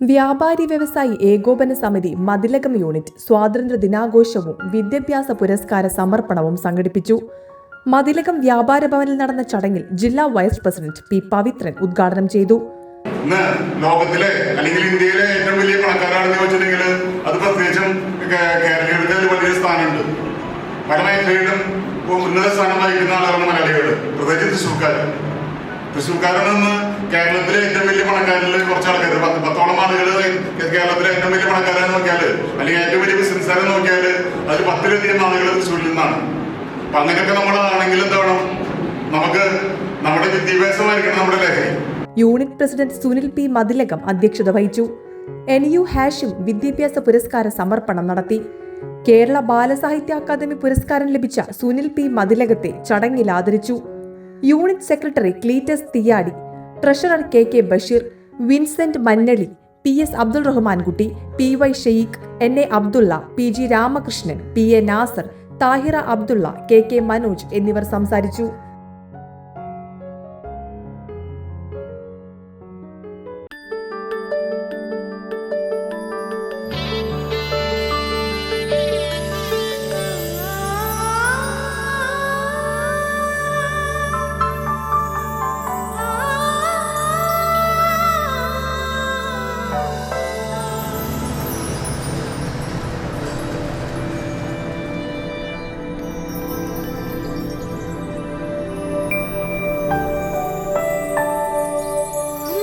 വ്യാപാരി വ്യവസായി ഏകോപന സമിതി മതിലകം യൂണിറ്റ് സ്വാതന്ത്ര്യ ദിനാഘോഷവും വിദ്യാഭ്യാസ പുരസ്കാര സമർപ്പണവും സംഘടിപ്പിച്ചു. മതിലകം വ്യാപാര ഭവനിൽ നടന്ന ചടങ്ങിൽ ജില്ലാ വൈസ് പ്രസിഡന്റ് പി പവിത്രൻ ഉദ്ഘാടനം ചെയ്തു. ലോകത്തിലെ അല്ലെങ്കിൽ ഇന്ത്യയിലെ ഏറ്റവും വലിയ പണക്കാരാണെന്ന് ചോദിച്ചിട്ടുണ്ടെങ്കിൽ അത് പ്രത്യേകിച്ചും കേരളീയരുടെ വലിയ സ്ഥാനമുണ്ട്. പല ഉന്നത സ്ഥാനം വഹിക്കുന്ന ആളുകളാണ് മലയാളികൾ. പ്രത്യേകിച്ച് തൃശ്ശൂർക്കാർ തൃശ്ശൂർക്കാരാണ് ഇന്ന് കേരളത്തിലെ ഏറ്റവും വലിയ പണക്കാരിൽ കുറച്ച് ആൾക്കാർ പത്ത് പത്തോളം ആളുകൾ കേരളത്തിലെ ഏറ്റവും വലിയ പണക്കാരെന്ന് നോക്കിയാൽ അല്ലെങ്കിൽ ഏറ്റവും വലിയ ബിസിനസ്സുകാരെ നോക്കിയാൽ അതിൽ പത്തിലധികം ആളുകൾ തൃശ്ശൂരിൽ നിന്നാണ്. അപ്പൊ അങ്ങനെയൊക്കെ നമ്മളാണെങ്കിൽ എന്താ വേണം? നമുക്ക് നമ്മുടെ വിദ്യാഭ്യാസമായിരിക്കണം നമ്മുടെ ലഹരി. Unit president Sunil P Mathilakam അധ്യക്ഷത വഹിച്ചു. എൻ യു ഹാഷും വിദ്യാഭ്യാസ പുരസ്കാര സമർപ്പണം നടത്തി. കേരള ബാലസാഹിത്യ അക്കാദമി പുരസ്കാരം ലഭിച്ച സുനിൽ പി മതിലകത്തെ ചടങ്ങിൽ ആദരിച്ചു. Unit secretary Cletus Thiyadi treasurer K K Basheer Vincent Mannali P S Abdul Rahmankutty P Y Sheikh N A Abdulla P G Ramakrishnan P A Nasser Thahira Abdulla K K Manoj എന്നിവർ സംസാരിച്ചു.